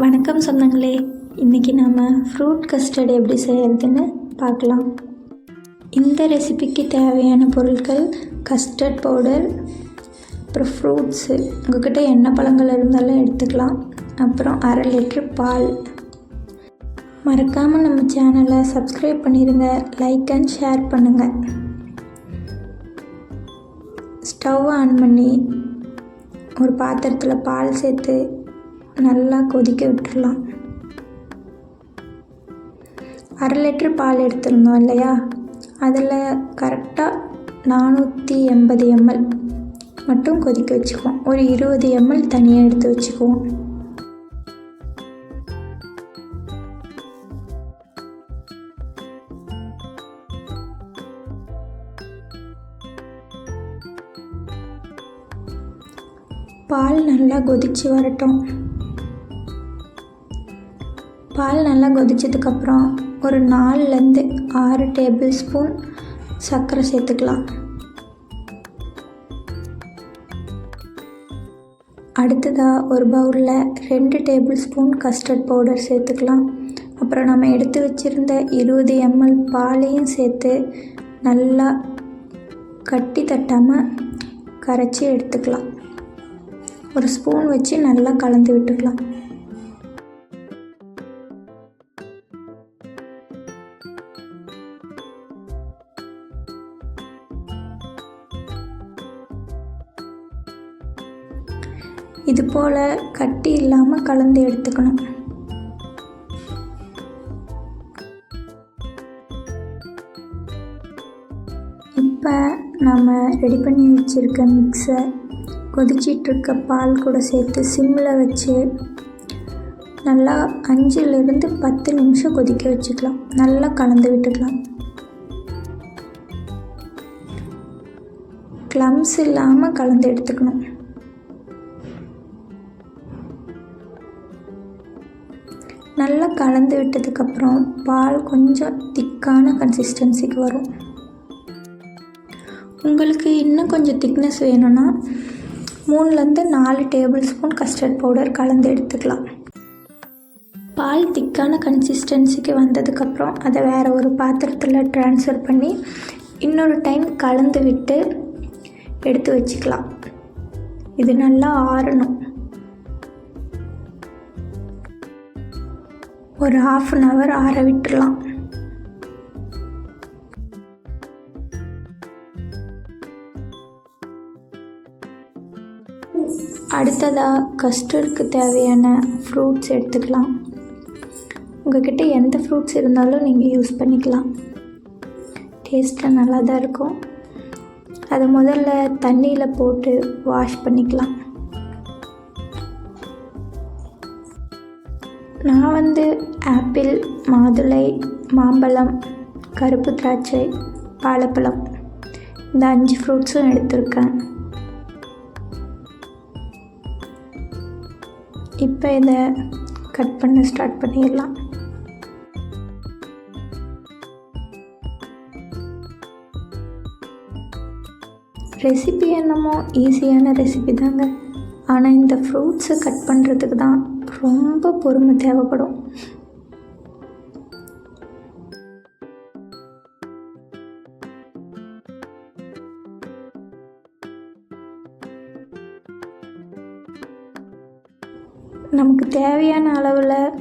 வணக்கம் சொந்தங்களே. இன்றைக்கி நாம் ஃப்ரூட் கஸ்டர்டு எப்படி செய்கிறதுன்னு பார்க்கலாம். இந்த ரெசிபிக்கு தேவையான பொருட்கள் கஸ்டர்ட் பவுடர் அப்புறம் ஃப்ரூட்ஸு உங்கள்கிட்ட என்ன பழங்கள் இருந்தாலும் எடுத்துக்கலாம். அப்புறம் அரை லிட்ரு பால். மறக்காமல் நம்ம சேனலை சப்ஸ்கிரைப் பண்ணிடுங்க லைக் அண்ட் ஷேர் பண்ணுங்கள் ஸ்டவ் ஆன் பண்ணி ஒரு பாத்திரத்தில் பால் சேர்த்து நல்லா கொதிக்க விட்டுடலாம். அரை லிட்ரு பால் எடுத்திருந்தோம் இல்லையா? அதில் கரெக்டாக நானூற்றி எண்பது எம்எல் மட்டும் கொதிக்க வச்சுக்குவோம். ஒரு இருபது எம்எல் தனியாக எடுத்து வச்சுக்குவோம். பால் நல்லா கொதித்து வரட்டும். பால் நல்லா கொதிச்சதுக்கப்புறம் ஒரு நாலுலேருந்து ஆறு டேபிள் ஸ்பூன் சர்க்கரை சேர்த்துக்கலாம். அடுத்ததாக ஒரு பவுலில் ரெண்டு டேபிள் ஸ்பூன் கஸ்டர்ட் பவுடர் சேர்த்துக்கலாம். அப்புறம் நம்ம எடுத்து வச்சுருந்த இருபது எம்எல் பாலையும் சேர்த்து நல்லா கட்டி தட்டாமல் கரைச்சி எடுத்துக்கலாம். ஒரு ஸ்பூன் வச்சு நல்லா கலந்து விட்டுக்கலாம். இது போல் கட்டி இல்லாமல் கலந்து எடுத்துக்கணும். இப்போ நம்ம ரெடி பண்ணி வச்சுருக்க மிக்ஸை கொதிச்சிட்ருக்க பால் கூட சேர்த்து சிம்மில் வச்சு நல்லா அஞ்சுலேருந்து பத்து நிமிஷம் கொதிக்க வச்சுக்கலாம். நல்லா கலந்து விட்டுக்கலாம் க்ளம்ஸ் இல்லாமல் கலந்து எடுத்துக்கணும். நல்லா கலந்து விட்டதுக்கப்புறம் பால் கொஞ்சம் திக்கான கன்சிஸ்டன்சிக்கு வரும். உங்களுக்கு இன்னும் கொஞ்சம் திக்னஸ் வேணும்னா மூணுலேருந்து நாலு டேபிள் ஸ்பூன் கஸ்டர்ட் பவுடர் கலந்து எடுத்துக்கலாம். பால் திக்கான கன்சிஸ்டன்சிக்கு வந்ததுக்கப்புறம் அதை வேறு ஒரு பாத்திரத்தில் ட்ரான்ஸ்ஃபர் பண்ணி இன்னொரு டைம் கலந்து விட்டு எடுத்து வச்சுக்கலாம். இது நல்லா ஆறணும். ஒரு ஹாஃப் அன் ஹவர் ஆற விட்டுடலாம் அடுத்ததாக கஸ்டர்டுக்கு தேவையான ஃப்ரூட்ஸ் எடுத்துக்கலாம். உங்கள்கிட்ட எந்த ஃப்ரூட்ஸ் இருந்தாலும் நீங்கள் யூஸ் பண்ணிக்கலாம். டேஸ்ட்டாக நல்லா தான் இருக்கும். அதை முதல்ல தண்ணியில் போட்டு வாஷ் பண்ணிக்கலாம். நான் வந்து ஆப்பிள் மாதுளை மாம்பழம் கருப்பு திராட்சை வாழைப்பழம். இந்த அஞ்சு ஃப்ரூட்ஸும் எடுத்திருக்கேன். இப்போ இதை கட் பண்ண ஸ்டார்ட் பண்ணிடலாம். ரெசிபி என்னமோ ஈஸியான ரெசிபி தாங்க. ஆனால் இந்த ஃப்ரூட்ஸை கட் பண்ணுறதுக்கு தான் ரொம்ப பொறுமை தேவைப்படும். நமக்கு தேவையான அளவில்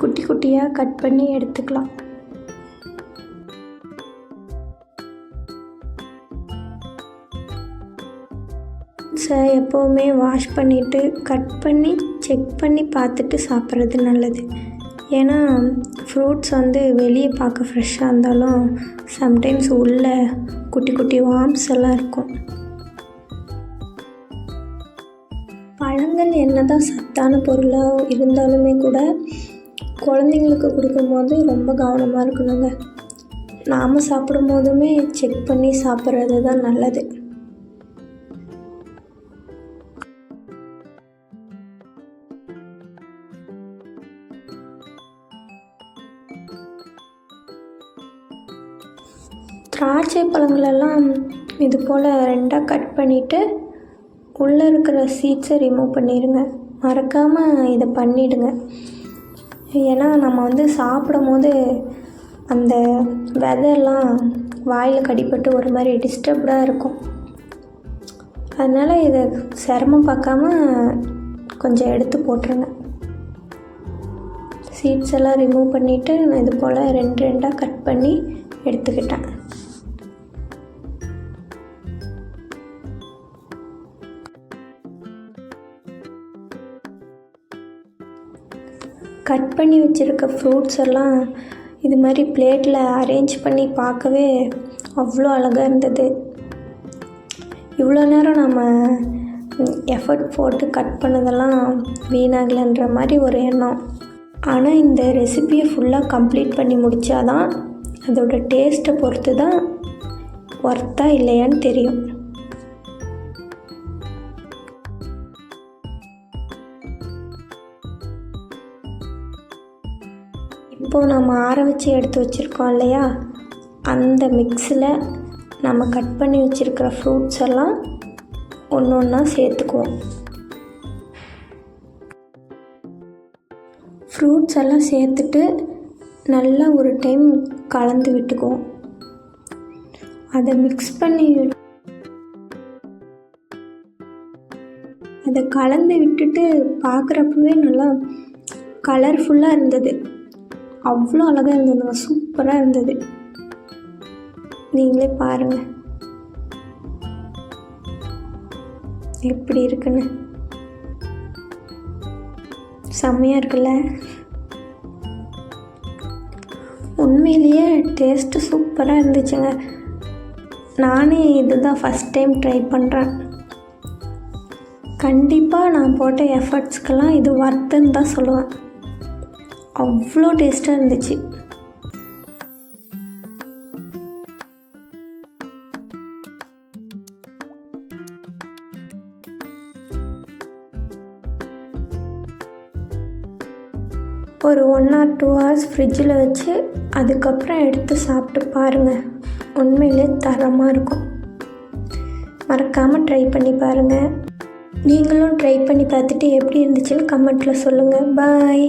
குட்டி குட்டியாக கட் பண்ணி எடுத்துக்கலாம். ஃப்ரூட்ஸை எப்போவுமே வாஷ் பண்ணிவிட்டு கட் பண்ணி செக் பண்ணி பார்த்துட்டு சாப்பிட்றது நல்லது. ஏன்னா ஃப்ரூட்ஸ் வந்து வெளியே பார்க்க ஃப்ரெஷ்ஷாக இருந்தாலும் சம்டைம்ஸ் உள்ள குட்டி குட்டி வார்ம்ஸ் எல்லாம் இருக்கும். பழங்கள் என்ன தான் சத்தான பொருளாக இருந்தாலுமே கூட குழந்தைங்களுக்கு கொடுக்கும்போது ரொம்ப கவனமாக இருக்கணுங்க. நாம் சாப்பிடும் போதுமே செக் பண்ணி சாப்பிட்றது தான் நல்லது. திராட்சை பழங்களெல்லாம் இது போல் ரெண்டாக கட் பண்ணிவிட்டு உள்ளே இருக்கிற சீட்ஸை ரிமூவ் பண்ணிடுங்க மறக்காமல் இதை பண்ணிவிடுங்க ஏன்னா நம்ம வந்து சாப்பிடும் போது அந்த வெதெல்லாம் வாயில் கடிப்பட்டு ஒரு மாதிரி டிஸ்டர்ப்டாக இருக்கும். அதனால் இதை சிரமம் பார்க்காம கொஞ்சம் எடுத்து போட்டுருங்க. சீட்ஸ் எல்லாம் ரிமூவ் பண்ணிவிட்டு நான் இது போல் ரெண்டு ரெண்டாக கட் பண்ணி எடுத்துக்கிட்டேன். கட் பண்ணி வச்சுருக்க ஃப்ரூட்ஸ் எல்லாம் இது மாதிரி பிளேட்டில் அரேஞ்ச் பண்ணி பார்க்கவே அவ்வளோ அழகாக இருந்தது. இவ்வளோ நேரம் நம்ம எஃபர்ட் போட்டு கட் பண்ணதெல்லாம் வீணாகலைன்ற மாதிரி ஒரு எண்ணம். ஆனால் இந்த ரெசிபியை ஃபுல்லாக கம்ப்ளீட் பண்ணி முடித்தாதான் அதோடய டேஸ்ட்டை பொறுத்து தான் ஒர்த்தா இல்லையான்னு தெரியும். இப்போது நம்ம ஆற வச்சு எடுத்து வச்சுருக்கோம் இல்லையா? அந்த மிக்ஸில் நம்ம கட் பண்ணி வச்சுருக்கிற ஃப்ரூட்ஸ் எல்லாம் ஒன்று ஒன்றா சேர்த்துக்குவோம். ஃப்ரூட்ஸ் எல்லாம் சேர்த்துட்டு நல்லா ஒரு டைம் கலந்து விட்டுக்குவோம். அதை மிக்ஸ் பண்ணி அதை கலந்து விட்டுட்டு பார்க்குறப்பவே நல்லா கலர்ஃபுல்லாக இருந்தது. அவ்வளோ அழகாக இருந்ததுங்க. சூப்பராக இருந்தது. நீங்களே பாருங்கள் எப்படி இருக்குன்னு. செம்மையாக இருக்குல்ல. உண்மையிலேயே டேஸ்ட்டு சூப்பராக இருந்துச்சுங்க. நானே இதுதான் ஃபஸ்ட் டைம் ட்ரை பண்ணுறேன் கண்டிப்பாக நான் போட்ட எஃபர்ட்ஸ்க்கெல்லாம் இது ஒர்த்துன்னு தான் சொல்லுவேன். அவ்வளோ டேஸ்ட்டாக இருந்துச்சு. ஒரு ஒன் ஆர் டூ ஹவர்ஸ் ஃப்ரிட்ஜில் வச்சு அதுக்கப்புறம் எடுத்து சாப்பிட்டு பாருங்கள் உண்மையிலே தரமாக இருக்கும். மறக்காமல் ட்ரை பண்ணி பாருங்கள் நீங்களும் ட்ரை பண்ணி பார்த்துட்டு எப்படி இருந்துச்சுன்னு கமெண்ட்டில் சொல்லுங்கள் பாய்